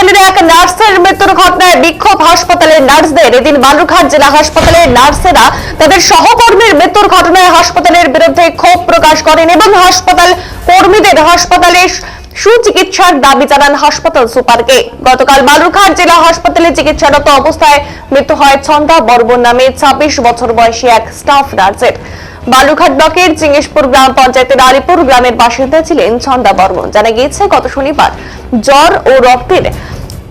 হাসপাতালের এক নার্সের মৃত্যুর ঘটনায় বিক্ষোভ হাসপাতালের নার্সদের। এদিন বালুরঘাট জেলা হাসপাতালের নার্সেরা তাদের সহকর্মীর মৃত্যুর ঘটনায় হাসপাতালের বিরুদ্ধে ক্ষোভ প্রকাশ করেন এবং হাসপাতাল কর্মীদের হাসপাতালে সুচিকিৎসার দাবি জানান হাসপাতাল সুপারকে। গতকাল বালুরঘাট জেলা হাসপাতালে চিকিৎসারত অবস্থায় মৃত্যু হয় ছন্দা বর্মন নামে ছাব্বিশ বছর বয়সী এক স্টাফ নার্সের। বালুঘাট ব্লকের চিঙ্গেশপুর গ্রাম পঞ্চায়েতের আলিপুর গ্রামের বাসিন্দা ছিলেন ছন্দা বর্মন। জানা গিয়েছে, গত শনিবার জ্বর ও রক্তের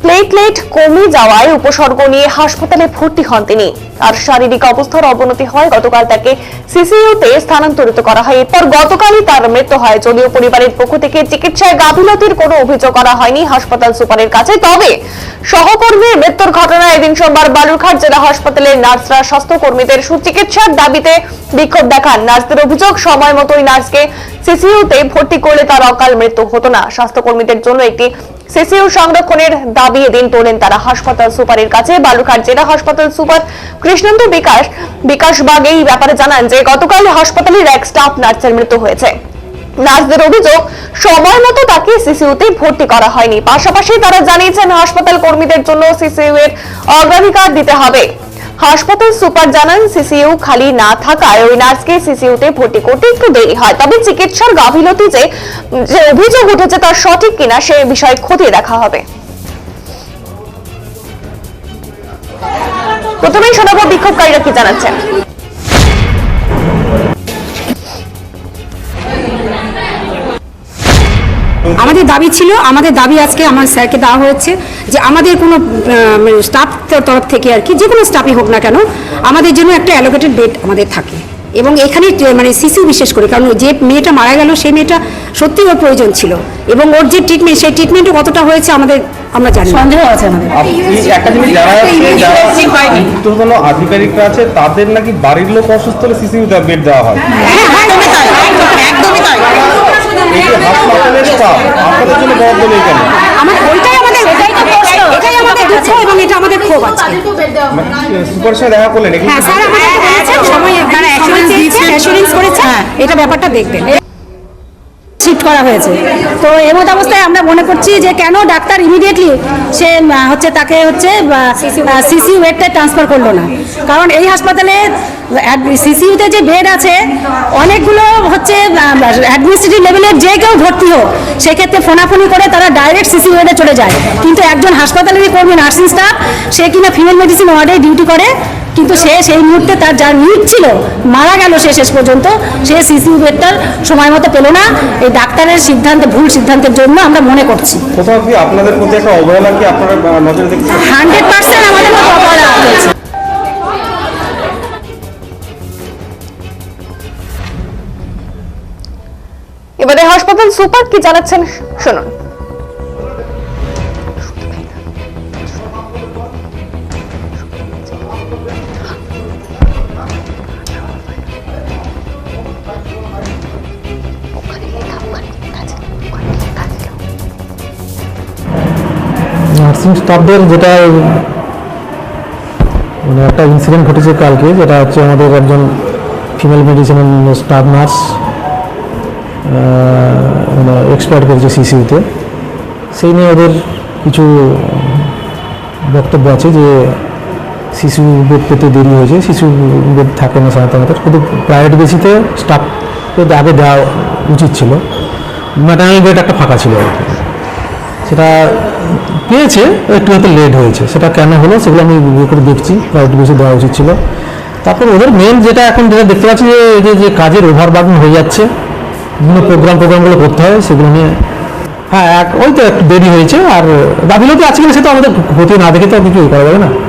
প্লেটলেট কমে যাওয়ায় উপসর্গ নিয়ে হাসপাতালে ভর্তি হন তিনি। আর শারীরিক অবস্থার অবনতি হয়, গতকাল তাকে সিসিইউতে স্থানান্তরিত করা হয়। এরপর গতকালই তার মৃত্যু হয়। যদিও পরিবারের পক্ষ থেকে চিকিৎসায় গাফিলতির কোনো অভিযোগ করা হয়নি হাসপাতাল সুপারের কাছে, তবে সহকর্মীর মৃত্যুর ঘটনায় এদিন সোমবার বালুরঘাট জেলা হাসপাতালের নার্সরা, স্বাস্থ্যকর্মীদের সুচিকিৎসার দাবিতে বিক্ষোভ দেখান। নার্সদের অভিযোগ, সময় মতোই নার্সকে সিসিইউতে ভর্তি করলে তার অকাল মৃত্যু হতো না। স্বাস্থ্যকর্মীদের জন্য একটি সিসিইউ সংরক্ষণের দাবি এদিন তোলেন তারা হাসপাতাল সুপারের কাছে। বালুরঘাট জেলা হাসপাতাল সুপার কৃষ্ণেন্দু বিকাশ। বিকাশ বাগ এই ব্যাপারে জানান যে, গতকাল হাসপাতালের এক স্টাফ নার্সের মৃত্যু হয়েছে। নার্সদের অভিযোগ, সময় মতো তাকে সিসিউতে ভর্তি করা হয়নি। পাশাপাশি তারা জানিয়েছেন, হাসপাতাল কর্মীদের জন্য সিসিউ এর অগ্রাধিকার দিতে হবে। হাসপাতাল সুপার জানান সিসিউ খালি না থাকায় ওই নার্সকে সিসিইউতে ভর্তি করতে একটু দেরি হয়। তবে চিকিৎসার গাফিলতি যে যে অভিযোগ উঠেছে তার সঠিক কিনা, সে বিষয়ে খতিয়ে দেখা হবে। প্রথমেই শোনাবো বিক্ষোভকারীরা কি জানাচ্ছেন। আমাদের দাবি ছিল আমাদের দাবি আজকে আমার স্যারকে দেওয়া হয়েছে যে আমাদের কোনো স্টাফ তরফ থেকে আর কি যে কোনো স্টাফই হোক না কেন আমাদের জন্য একটা অ্যালোকেটেড বেড আমাদের থাকে। এবং এখানে মানে শিশু বিশেষ করে কারণ যে মেয়েটা মারা গেল সেই মেয়েটা সত্যি ওর প্রয়োজন ছিল। এবং ওর যে ট্রিটমেন্ট সেই ট্রিটমেন্টও কতটা হয়েছে আমাদের আমরা জানি সন্দেহ আছে আমাদের। আপনি একটা জিনিস যারা আধিকারিকরা আছে তাদের নাকি বাড়ির লোক অসুস্থ হলে সিসিউ বেড দেওয়া হয় এই যে হাসপাতালের স্টাফ আপনাদের জন্য বরাদ্দ নেই কেন? আমার ওইটাই আমাদের এটাই তো কষ্ট এটাই আমাদের দুঃখ এবং এটা আমাদের ক্ষোভ আছে সুপার স্যার দেখা করলেন হ্যাঁ স্যার আমাদের সময় তারা অ্যাসুরেন্স দিয়েছে অ্যাসুরেন্স করেছে। এটা ব্যাপারটা দেখবেন। করা হয়েছে। তো এমত অবস্থায় আমরা মনে করছি যে কেন ডাক্তার ইমিডিয়েটলি সে হচ্ছে তাকে হচ্ছে সিসি ওয়েটটা ট্রান্সফার করল না। কারণ এই হাসপাতালে সিসিউতে যে বেড আছে, অনেকগুলো হচ্ছে অ্যাডমিনিস্ট্রেটিভ লেভেলের যে কেউ ভর্তি হোক, সেক্ষেত্রে ফোনাফোনি করে তারা ডাইরেক্ট সিসি ওয়েডে চলে যায়। কিন্তু একজন হাসপাতালেরই কর্মী, নার্সিং স্টাফ, সে কিনা ফিমেল মেডিসিন ওয়ার্ডে ডিউটি করে কিন্তু সে সেই মুহূর্তে তার যার নিট ছিল মারা গেল সে শেষ পর্যন্ত। সে সিসি বেডটার সময় মতো পেল না। এই ডাক্তারের সিদ্ধান্ত ভুল সিদ্ধান্তের জন্য আমরা মনে করছি। কোথাও কি আপনাদের প্রতি একটা অবহেলা কি আপনারা নজরে দেখছেন? হান্ড্রেড পার্সেন্ট আমাদের মতো হয়েছে এবারে হাসপাতাল সুপার কি জানাচ্ছেন? শুনুন। নার্সিং স্টাফদের যেটা মানে একটা ইনসিডেন্ট ঘটেছে কালকে, যেটা হচ্ছে আমাদের একজন ফিমেল মেডিসিন স্টাফ নার্স মানে এক্সপায়ার করেছে সিসিউতে সেই নিয়ে ওদের কিছু বক্তব্য আছে যে শিশু বেড পেতে দেরি হয়েছে শিশু বেড থাকে না সাধারণত কিন্তু প্রাইভেট বেসিতে স্টাফকে আগে দেওয়া উচিত ছিল। ম্যাটার্নাল বেড একটা ফাঁকা ছিল আর কি। সেটা পেয়েছে, একটু হয়তো লেট হয়েছে। সেটা কেন হলো সেগুলো আমি করে দেখছি প্রাইভেট বেশি দেওয়া উচিত ছিল। তারপর ওদের মেন যেটা এখন যেটা দেখতে পাচ্ছি যে যে- কাজের ওভার বার্ডন হয়ে যাচ্ছে, বিভিন্ন প্রোগ্রাম প্রোগ্রামগুলো করতে হয়, সেগুলো নিয়ে। হ্যাঁ এক ওই তো একটু দেরি হয়েছে, আর গাফিলতি আছে কিনা তো আমাদের ক্ষতি না দেখে তো কিছু করা যাবে না।